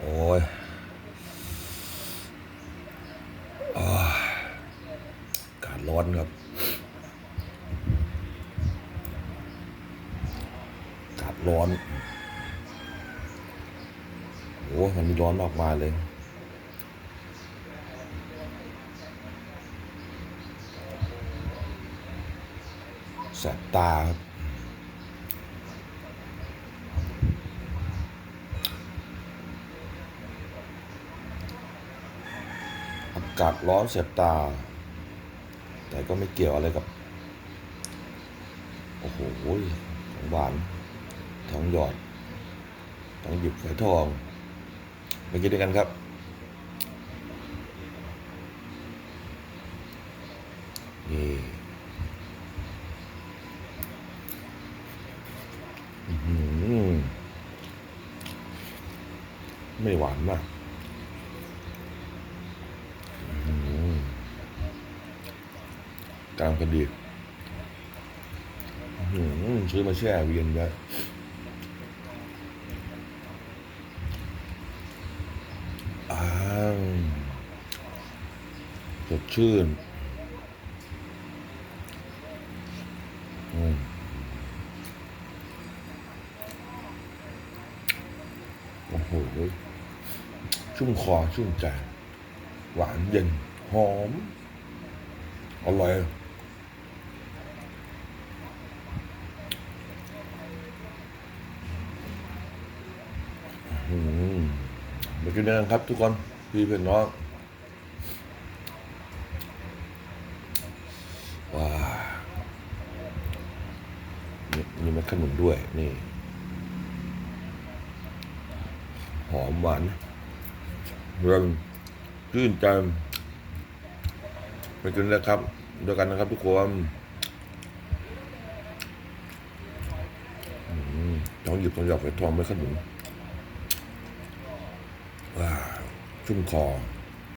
โอ้ยอ้ากาศร้อนครับอากาศร้อนโอ้มันนี่ร้อนมากมาเลยแสบตาครับ อา กาศร้อนแสบตา แต่ก็ไม่เกี่ยวอะไรกับ โอ้โหของหวานทองหยอดทองหยิบฝอยทองไปกินด้วยกันครับ นี่ไม่หวานมาก อืม กลางพอดีซื้อมาแช่เวียนไว้อ้าวสดชื่นโอ้โห ชุ่มคอชุ่มใจ หวานเย็น หอม อร่อยอื มากินด้วยกันครับ ทุกคนพี่เพื่อนน้องว้านี่มีมันขนุนด้วย นี่ หอมหวานเรื่องชื่นใจไปกินนะครับด้วยกันนะครับ ทุกคนต้องหยิบต้องหยอกไปทองไม่ขนุน ว้าวชุ่มคอ